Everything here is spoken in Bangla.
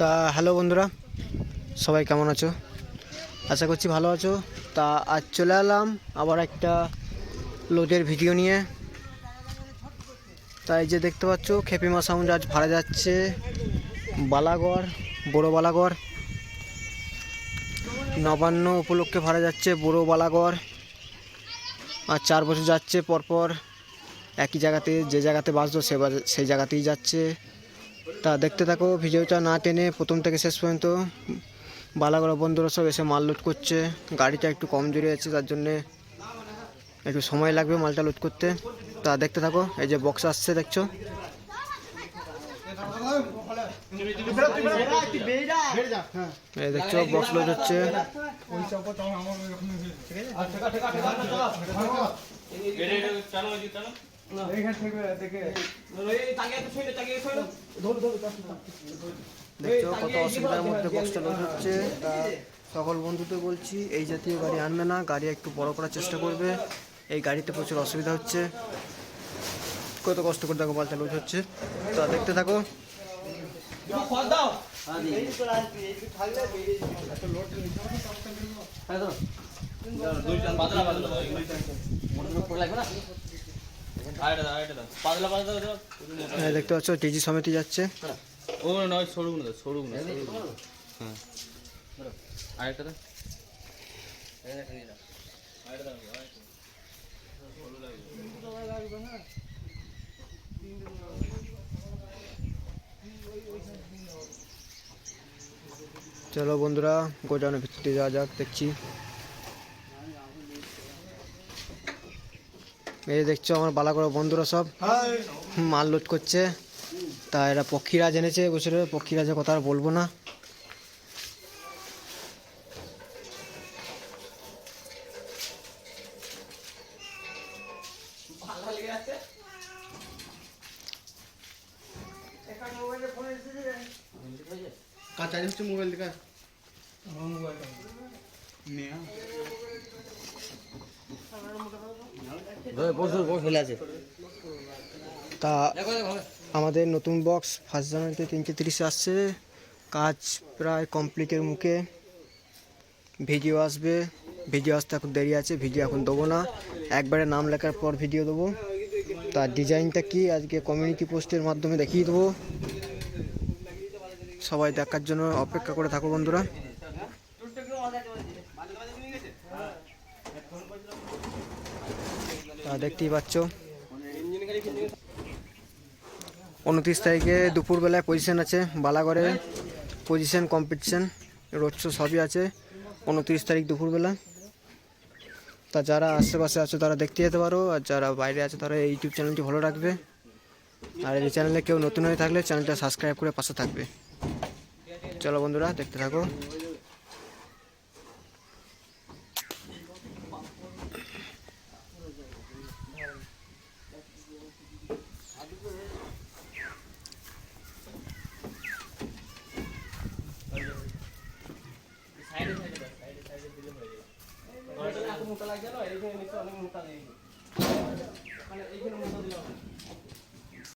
তা হ্যালো বন্ধুরা, সবাই কেমন আছো? আশা করছি ভালো আছো। তা আজ চলে এলাম আবার একটা লোডের ভিডিও নিয়ে। তাই যে দেখতে পাচ্ছ, খেপিমা সাউন্ড আজ ভাড়া যাচ্ছে বালাগড়, বড়ো বালাগড়। নবান্ন উপলক্ষে ভাড়া যাচ্ছে বড়ো বালাগড়। আর চার বছর যাচ্ছে পরপর একই জায়গাতে, যে জায়গাতে বাসতো সে সেই জায়গাতেই যাচ্ছে। তা দেখতে থাকো, ভিডিওটা না টেনে প্রথম থেকে শেষ পর্যন্ত। বালাগড়া বন্ধুরা সব এসে মাল লোড করছে। গাড়িটা একটু কম জোরে আছে, তার জন্যে একটু সময় লাগবে মালটা লোড করতে। তা দেখতে থাকো, এই যে বক্স আসছে, দেখছ? এই দেখছ বক্স লোড হচ্ছে। দেখছ কত অসুবিধার মধ্যে বক্সটা লোড হচ্ছে। তা সকল বন্ধুদের বলছি এই জাতীয় গাড়ি আনবে না গাড়ি একটু বড় করার চেষ্টা করবে। এই গাড়িতে প্রচুর অসুবিধা হচ্ছে। কত কষ্ট করে দেখো মালটা লোড হচ্ছে। তা দেখতে থাকো। এই দেখতে পাচ্ছ, টিজি সমিতি যাচ্ছে। ও নয় সরুক না সরুক না। হ্যাঁ। আরেকটা দাও চলো বন্ধুরা গোডাউনের ভিতরে যাওয়া যাক দেখছি। এই দেখছ আমার বালাগড়া বন্ধুরা সব মাল লোড করছে। তা এরা পক্ষীরা পক্ষীরাজ এনেছে বছরে পক্ষীরাজের কথা আর বলব না। কাঁচা মোবাইল দেখা তা, আমাদের নতুন বক্স ফার্স্ট জানুয়ারিতে তিনটে তিরিশে আসছে। কাজ প্রায় কমপ্লিটের মুখে। ভিডিও আসবে। ভিডিও আসতে এখন দেরি আছে ভিডিও এখন দেবো না। একবারে নাম লেখার পর ভিডিও দেবো। তার ডিজাইনটা কি? আজকে কমিউনিটি পোস্টের মাধ্যমে দেখিয়ে দেবো। সবাই দেখার জন্য অপেক্ষা করে থাকো, বন্ধুরা। দেখতেই পাচ্ছ। উনত্রিশ তারিখে দুপুরবেলায় পজিশন আছে বালাগড়ে। পজিশন কম্পিটিশন রোড শো সবই আছে। উনত্রিশ তারিখ দুপুরবেলা। তা যারা আশেপাশে আছো তারা দেখতে যেতে পারো, আর যারা বাইরে আছে তারা ইউটিউব চ্যানেলটি ভালো রাখবে। আর এই চ্যানেলে কেউ নতুন হয়ে থাকলে চ্যানেলটা সাবস্ক্রাইব করে পাশে থাকবে। চলো বন্ধুরা, দেখতে থাকো। মোটা লাগে না এইখানে অনেক মোটা লেগেছে মানে এইখানে মোটা দিলাম